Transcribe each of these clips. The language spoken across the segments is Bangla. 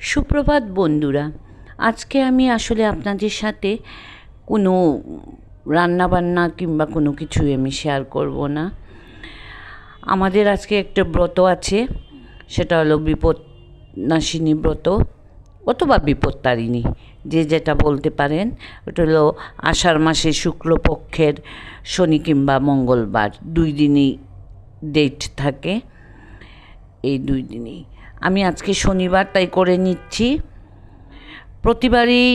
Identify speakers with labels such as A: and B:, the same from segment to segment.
A: সুপ্রভাত বন্ধুরা, আজকে আমি আসলে আপনাদের সাথে কোনো রান্নাবান্না কিংবা কোনো কিছুই আমি শেয়ার করব না। আমাদের আজকে একটা ব্রত আছে, সেটা হলো বিপদ নাশিনী ব্রত অথবা বিপত্তারিণী, যে যেটা বলতে পারেন, ওটা হলো আষাঢ় মাসে শুক্লপক্ষের শনি কিংবা মঙ্গলবার, দুই দিনই ডেট থাকে, এই দুই দিনই। আমি আজকে শনিবার, তাই করে নিচ্ছি। প্রতিবারই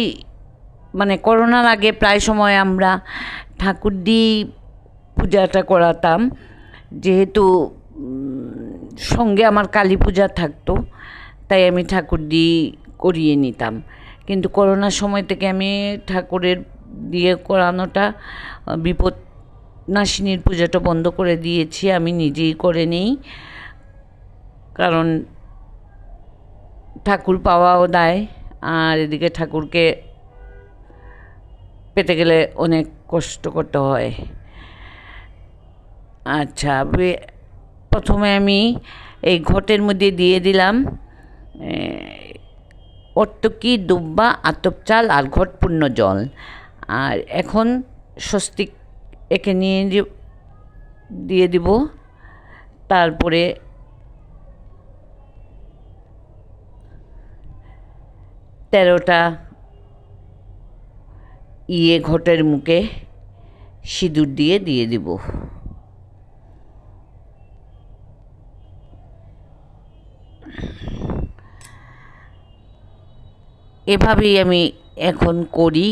A: মানে করোনার আগে প্রায় সময় আমরা ঠাকুর দিয়ে পূজাটা করাতাম। যেহেতু সঙ্গে আমার কালী পূজা থাকতো, তাই আমি ঠাকুর দিয়ে করিয়ে নিতাম। কিন্তু করোনার সময় থেকে আমি ঠাকুরের দিয়ে করানোটা বিপদ নাশিনীর পূজাটা বন্ধ করে দিয়েছি, আমি নিজেই করে নিই। কারণ ঠাকুর পাওয়াও দেয়, আর এদিকে ঠাকুরকে পেতে গেলে অনেক কষ্ট করতে হয়। আচ্ছা প্রথমে আমি এই ঘটের মধ্যে দিয়ে দিলাম অর্তকি দুব্বা, আতপ চাল আর ঘট পূর্ণ জল। আর এখন স্বস্তিক একে নিয়ে দিয়ে দিব, তারপরে তেরোটা ইয়ে ঘটের মুখে সিঁদুর দিয়ে দিয়ে দিব। এভাবেই আমি এখন করি।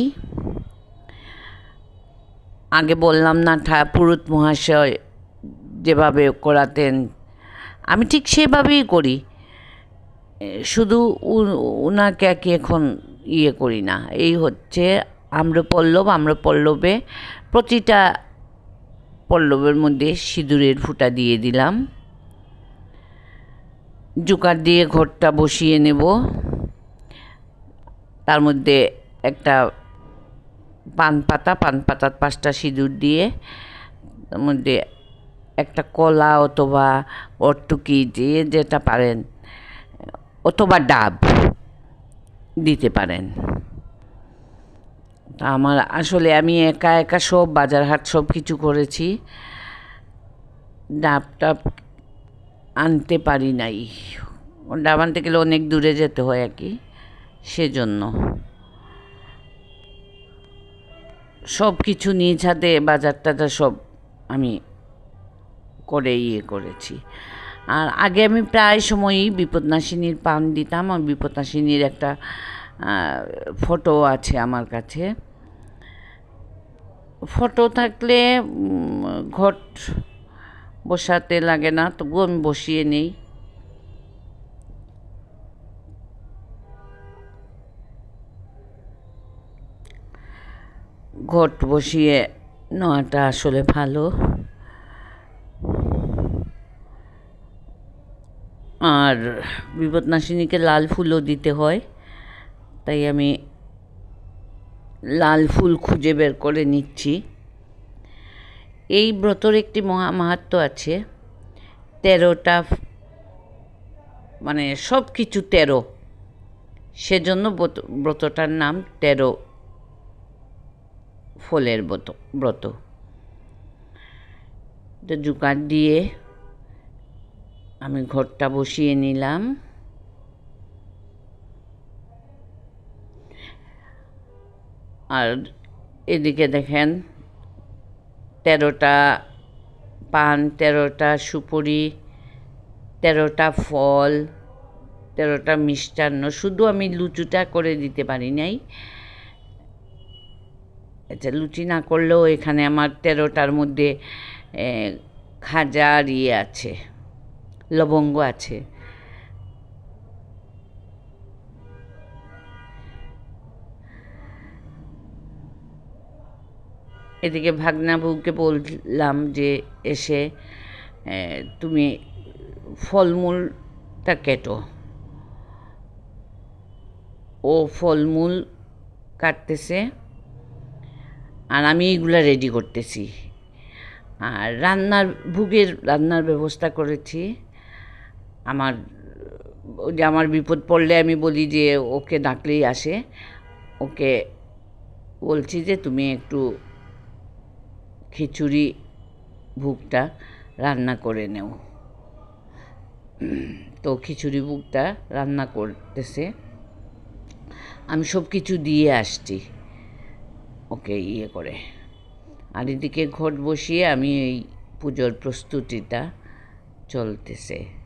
A: আগে বললাম না পুরুত মহাশয় যেভাবে করাতেন, আমি ঠিক সেভাবেই করি। শুধু উনাকে আর কি এখন ইয়ে করি না। এই হচ্ছে আম্রপল্লব, আম্রপল্লবে প্রতিটা পল্লবের মধ্যে সিঁদুরের ফুটা দিয়ে দিলাম। জুকার দিয়ে ঘরটা বসিয়ে নেব। তার মধ্যে একটা পান পাতা, পান পাতার পাঁচটা সিঁদুর দিয়ে তার মধ্যে একটা কলা অথবা অর্তুকি দিয়ে যেটা পারেন অথবা ডাব দিতে পারেন। তা আমার আসলে আমি একা একা সব বাজার হাট সব কিছু করেছি। ডাব টাব আনতে পারি নাই। ডাব আনতে গেলে অনেক দূরে যেতে হয় আর কি, সেজন্য। সব কিছু নিজ হাতে বাজার টাজার সব আমি করে ইয়ে করেছি। আর আগে আমি প্রায় সময়ই বিপদনাশিনীর পান দিতাম। আর বিপদনাশিনীর একটা ফটো আছে আমার কাছে। ফটো থাকলে ঘট বসাতে লাগে না, তবুও আমি বসিয়ে নেই। ঘট বসিয়ে নেওয়াটা আসলে ভালো। আর বিপদনাশিনীকে লাল ফুলও দিতে হয়। তাই আমি লাল ফুল খুঁজে বের করে নিচ্ছি। এই ব্রতর একটি মহা মাহাত্ম আছে। তেরোটা মানে সব কিছু তেরো। সেজন্য ব্রত- ব্রতটার নাম তেরো ফলের ব্রত ব্রত। জুকার দিয়ে আমি ঘরটা বসিয়ে নিলাম। আর এদিকে দেখেন, তেরোটা পান, তেরোটা সুপুরি, তেরোটা ফল, তেরোটা মিষ্টান্ন। শুধু আমি লুচুটা করে দিতে পারি নাই। আচ্ছা লুচি না করলেও এখানে আমার তেরোটার মধ্যে খাজা ইয়ে আছে। লবঙ্গ আছে। এদিকে ভাগনা বউকে বললাম যে এসে তুমি ফলমূলটা কেটো। ও ফলমূল কাটতেছে আর আমি এইগুলা রেডি করতেছি। আর রান্নার, ভুগের রান্নার ব্যবস্থা করেছি। আমার, যে আমার বিপদ পড়লে আমি বলি যে ওকে ডাকলেই আসে। ওকে বলছি যে তুমি একটু খিচুড়ি ভুগটা রান্না করে নেও। তো খিচুড়ি ভুগটা রান্না করতেছে। আমি সব কিছু দিয়ে আসছি ওকে ইয়ে করে। আর এদিকে ঘট বসিয়ে আমি এই পুজোর প্রস্তুতিটা চলতেছে।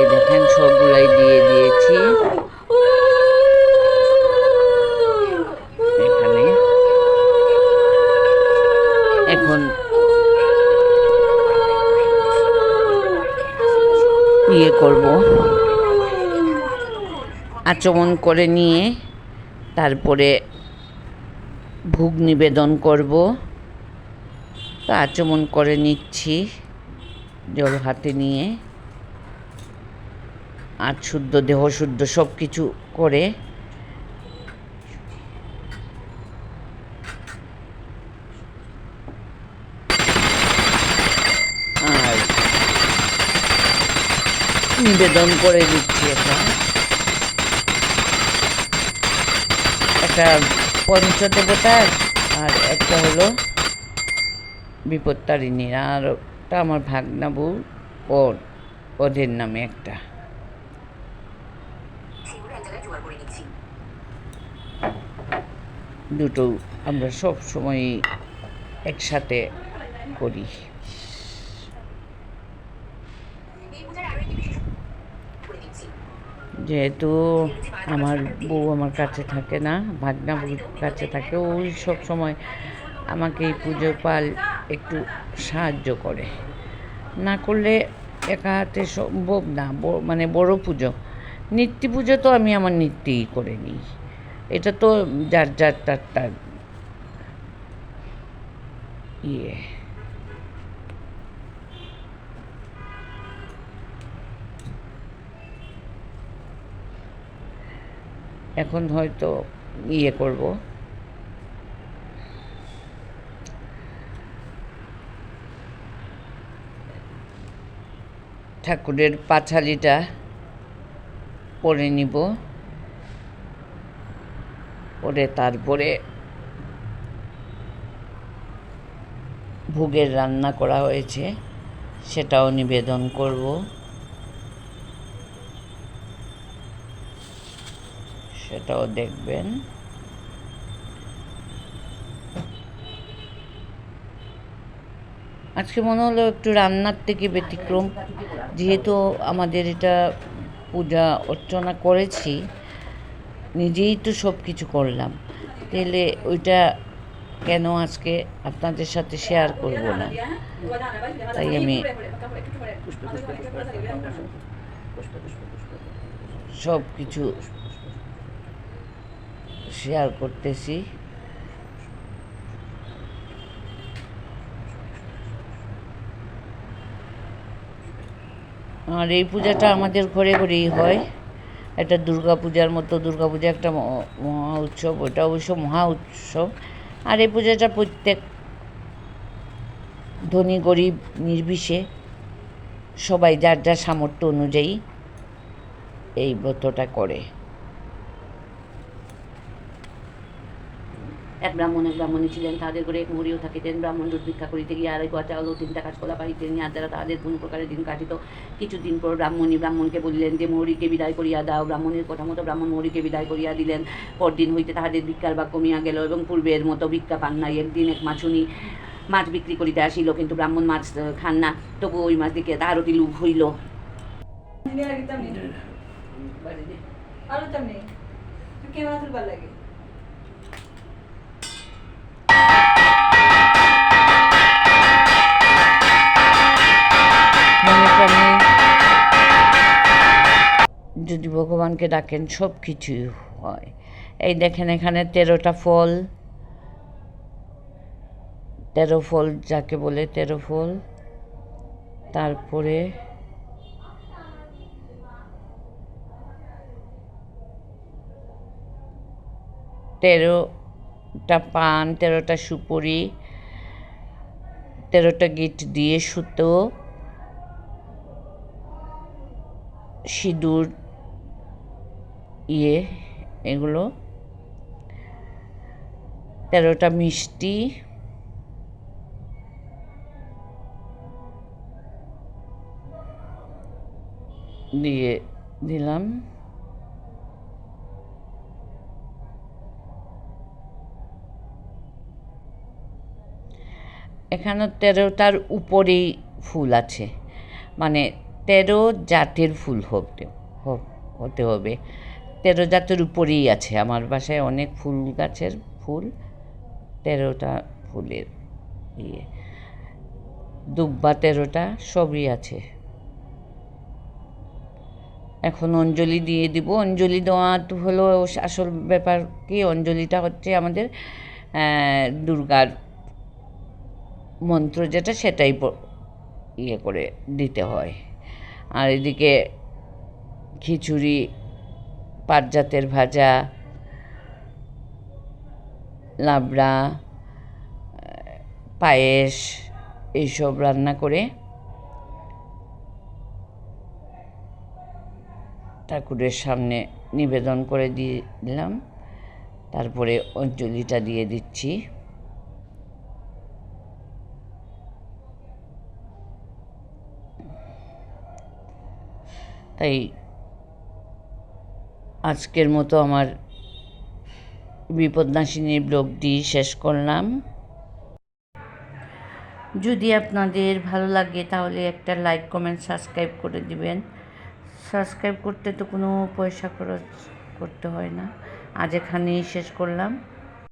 A: এই দেখেন, সবগুলাই দিয়ে দিয়েছি। এখানে। এখন ইয়ে করব। আচমন করে নিয়ে তারপরে ভোগ নিবেদন করব। তো আচমন করে নিচ্ছি জল হাতে নিয়ে। আর শুদ্ধ দেহ, শুদ্ধ সব কিছু করে আর নিবেদন করে দিচ্ছি এটা। একটা পঞ্চদেবতার আর একটা হলো বিপত্তারিণীর, আর ওটা আমার ভাগনাবু ওর ওদের নামে একটা
B: সেগুলো এক জায়গায় জোগাড় করে নিচ্ছি
A: দুটো আমরা সব সময় একসাথে করি। যেহেতু আমার বউ আমার কাছে থাকে না ভাগনা বউর কাছে থাকে ওই সব সময় আমাকে এই পুজো পাল একটু সাহায্য করে। না করলে একা হাতে সম্ভব না মানে বড় পুজো। নিত্য পুজো তো আমি আমার নিত্যেই করে নিই। এটা তো যার যার, তার তার। ইয়ে। এখন হয়তো ইয়ে করব। ঠাকুরের পাঁচালিটা পরে নিব। পরে তারপরে ভোগের রান্না করা হয়েছে, সেটাও নিবেদন করব। সেটাও দেখবেন। আজকে মনে হলো একটু রান্নার থেকে ব্যতিক্রম, যেহেতু আমাদের এটা পূজা অর্চনা করেছি নিজেই তো সব কিছু করলাম। তাহলে ওইটা কেন আজকে আপনাদের সাথে শেয়ার করব না? তাই আমি সব কিছু শেয়ার করতেছি। আর এই পূজাটা আমাদের ঘরে ঘরেই হয়। এটা দুর্গা পূজার মতো দুর্গা পূজা একটা মহা উৎসব ওটা অবশ্য মহা উৎসব। আর এই পূজাটা প্রত্যেক ধনী, গরিব, নির্বিশে সবাই যার যার সামর্থ্য অনুযায়ী এই ব্রতটা করে।
C: এক ব্রাহ্মণ, এক ব্রাহ্মণী ছিলেন। তাদের ঘরে এক মরিও থাকিতেন। ব্রাহ্মণ দুধ ভিক্ষা করিতে গিয়ে আড়াই গোয়া চাউল ও তিনটা কাজকলা পাইতেন ইহার দ্বারা তাহাদের কোন প্রকারে দিন কাটিত, কিছুদিন পর ব্রাহ্মণী ব্রাহ্মণকে বলিলেন যে, মৌরিকে বিদায় করিয়া দাও। ব্রাহ্মণের কথা মতো ব্রাহ্মণ মৌরিকে বিদায় করিয়া দিলেন। পরদিন হইতে তাহাদের ভিক্ষার বা কমিয়া গেল এবং পূর্বের মতো ভিক্ষা পান নাই। একদিন এক মাছুনি মাছ বিক্রি করিতে আসিল, কিন্তু ব্রাহ্মণ মাছ খান না। তবু ওই মাছ দিকে তাহার অতি লোভ হইল।
D: আলু তেমনি কে মাছের ভালো লাগে?
A: যদি ভগবানকে ডাকেন, সব কিছুই হয়। এই দেখেন এখানে তেরোটা ফল। তেরো ফল যাকে বলে তেরো ফল। তারপরে তেরোটা পান, তেরোটা সুপুরি, তেরোটা গিট দিয়ে সুতো, সিঁদুর ইয়ে এগুলো। তেরোটা মিষ্টি। দিয়ে দিলাম। এখানে তেরোটার উপরেই ফুল আছে। মানে তেরো জাতের ফুল হতে হ- হতে হবে। তেরো জাতের উপরেই আছে। আমার বাসায় অনেক ফুল গাছের ফুল, তেরোটা ফুলের ইয়ে। দুব্বা তেরোটা, সবই আছে। এখন অঞ্জলি দিয়ে দিব। অঞ্জলি দেওয়া তো হলো আসল ব্যাপার কি? অঞ্জলিটা হচ্ছে আমাদের দুর্গার মন্ত্র যেটা, সেটাই ইয়ে করে দিতে হয়। আর এদিকে খিচুড়ি পাট জাতের ভাজা, লাবড়া পায়েস, এইসব রান্না করে ঠাকুরের সামনে নিবেদন করে দিয়ে দিলাম। তারপরে অঞ্জলিটা দিয়ে দিচ্ছি। তাই আজকের মতো আমার বিপদনাশিনীর ব্লগটি শেষ করলাম। যদি আপনাদের ভালো লাগে তাহলে একটা লাইক, কমেন্ট, সাবস্ক্রাইব করে দিবেন। সাবস্ক্রাইব করতে তো কোনো পয়সা খরচ করতে হয় না। আজ এখানেই শেষ করলাম।